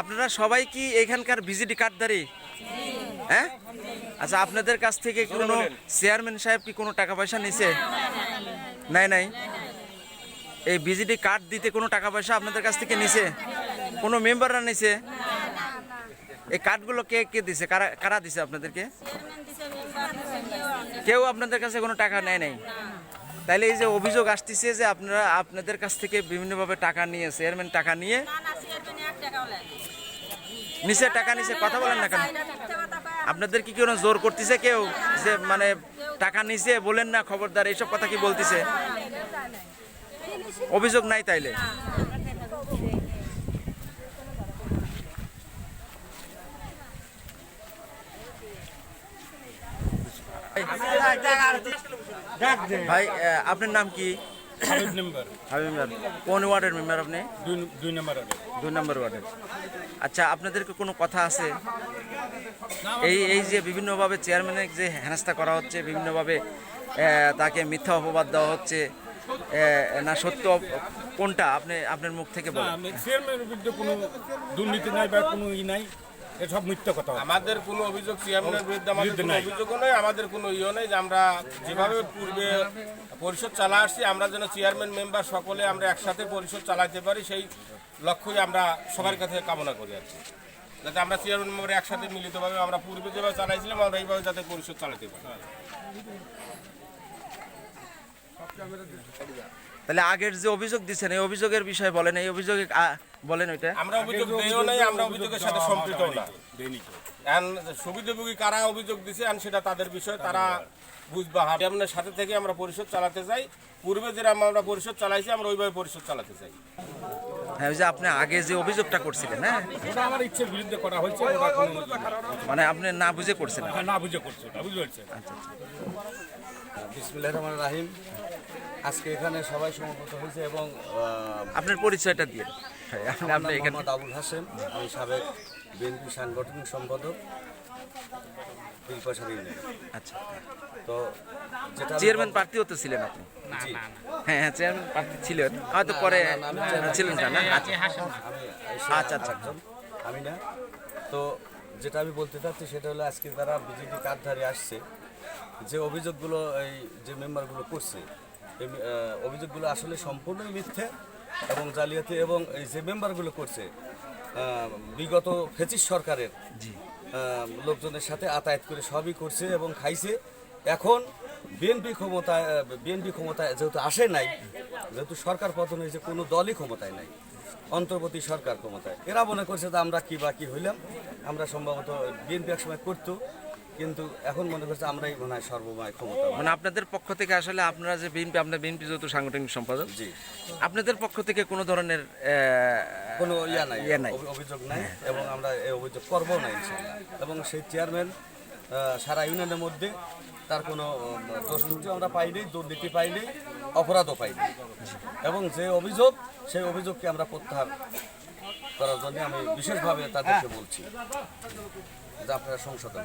আপনারা সবাই কি এখানকার ভিজিটি কার্ডধারী? হ্যাঁ? আচ্ছা আপনাদের কাছ থেকে কোনো চেয়ারম্যান সাহেব কি কোনো টাকা পয়সা নিছে? নাই নাই। এই ভিজিটি কার্ড দিতে কোনো টাকা পয়সা আপনাদের কাছ থেকে নিছে? কোনো মেম্বাররা নিছে? এই কার্ডগুলো কে কে দিছে? কারা কারা দিছে আপনাদেরকে? কেউ আপনাদের কাছে কোনো টাকা নেয় নাই? তাইলে এই যে অভিযোগ আসতেছে যে আপনারা আপনাদের কাছ থেকে বিভিন্নভাবে টাকা নিয়ে চেয়ারম্যান টাকা নিয়ে নিচে টাকা নিচে কথা বলেন না কেন আপনাদের কি কোনো জোর করতেছে কেউ যে মানে টাকা নিচে বলেন না খবরদার এইসব কথা কি বলতেছে অভিযোগ নাই তাইলে ভাই আপনার নাম কি? কোন ওয়ার্ডের মেম্বার আপনি? দুই দুই নাম্বার দুই নম্বর ওয়ার্ডের। আচ্ছা আপনাদেরকে কোনো কথা আছে? এই এই যে বিভিন্নভাবে চেয়ারম্যানের যে হেনস্থা করা হচ্ছে বিভিন্নভাবে তাকে মিথ্যা অপবাদ দেওয়া হচ্ছে না সত্য কোনটা? আপনি আপনার মুখ থেকে বলেন। চেয়ারম্যানের বিরুদ্ধে কোনো দুর্নীতি নাই বা কোনো ই নাই। এসব মিথ্যা কথা আমাদের কোনো অভিযোগ চেয়ারম্যানের বিরুদ্ধে আমাদের কোনো নাই। অভিযোগও নেই আমাদের কোনো ইয়ে নেই যে আমরা যেভাবে পূর্বে পরিষদ চালা আসছি আমরা যেন চেয়ারম্যান মেম্বার সকলে আমরা একসাথে পরিষদ চালাতে পারি সেই লক্ষ্যই আমরা সবার কাছে কামনা করি আর কি। যাতে আমরা চেয়ারম্যান মেম্বার একসাথে মিলিতভাবে আমরা পূর্বে যেভাবে চালাইছিলাম আমরা এইভাবে যাতে পরিষদ চালাতে পারি তাহলে আগের যে অভিযোগ দিচ্ছেন এই অভিযোগের বিষয়ে বলেন এই অভিযোগে বলেন ওইটা। আমরা অভিযোগ দিয়েও নাই আমরা অভিযোগের সাথে সম্পৃক্ত না। সুবিধাভোগী কারা অভিযোগ দিছে এখন সেটা তাদের বিষয় তারা বুঝবা হাট চেয়ারম্যানের সাথে থেকে আমরা পরিষদ চালাতে চাই পূর্বে যেরকম আমরা পরিষদ চালাইছি আমরা ওইভাবে পরিষদ চালাতে চাই। হ্যাঁ ওই যে আপনি আগে যে অভিযোগটা করছিলেন হ্যাঁ? ওটা আমার ইচ্ছের বিরুদ্ধে করা হয়েছে মানে আপনি না বুঝে করছেন? না বুঝে করছে ওটা বুঝতে পারছেন বিসমুল্লাহ রহমান রাহিম। আজকে এখানে সবাই সমবেত হয়েছে এবং আপনার পরিচয়টা দিয়ে। হ্যাঁ, আপনি আপনি এখানে আবুল হাসেম আমি সাবেক বিএনপি সাংগঠনিক সম্পাদক ইউনিয়ন আচ্ছা। তো যেটা চেয়ারম্যান প্রার্থী হতে ছিলেন আপনি? হ্যাঁ হ্যাঁ চেয়ারম্যান প্রার্থী ছিলেন। হয়তো পরে আমি ছিলেন না আচ্ছা। আচ্ছা, আচ্ছা। আমি তো যেটা আমি বলতে চাচ্ছি সেটা হলো আজকে তারা বিজেপি কার্ডধারী আসছে যে অভিযোগগুলো এই যে মেম্বারগুলো করছে এই অভিযোগগুলো আসলে সম্পূর্ণই মিথ্যে এবং জালিয়াতি এবং এই যে মেম্বারগুলো করছে বিগত ফেচিস সরকারের লোকজনের সাথে আতায়াত করে সবই করছে এবং খাইছে। এখন বিএনপি ক্ষমতায় বিএনপি ক্ষমতায় যেহেতু আসে নাই যেহেতু সরকার পতন হয়েছে কোনো দলই ক্ষমতায় নাই অন্তর্বর্তী সরকার ক্ষমতায়। এরা মনে করছে যে আমরা কি বা কি হইলাম আমরা সম্ভবত বিএনপি একসময় করতো কিন্তু এখন মনে করছে আমরাই মনে হয় সর্বময় ক্ষমতা। মানে আপনাদের পক্ষ থেকে আসলে আপনারা যে বিএনপি আপনার বিএনপি যেহেতু সাংগঠনিক সম্পাদক জি। আপনাদের পক্ষ থেকে কোনো ধরনের কোনো ইয়া নাই ইয়ে নাই। অভিযোগ নাই এবং আমরা এই অভিযোগ করব না ইনশাল্লাহ এবং সেই চেয়ারম্যান সারা ইউনিয়নের মধ্যে তার কোনো উম, আমরা পাইনি দুর্নীতি পাইনি অপরাধও পাইনি। এবং যে অভিযোগ সেই অভিযোগকে আমরা প্রত্যাহার করার জন্য আমি বিশেষভাবে তাদেরকে বলছি যে আপনারা সংশোধন।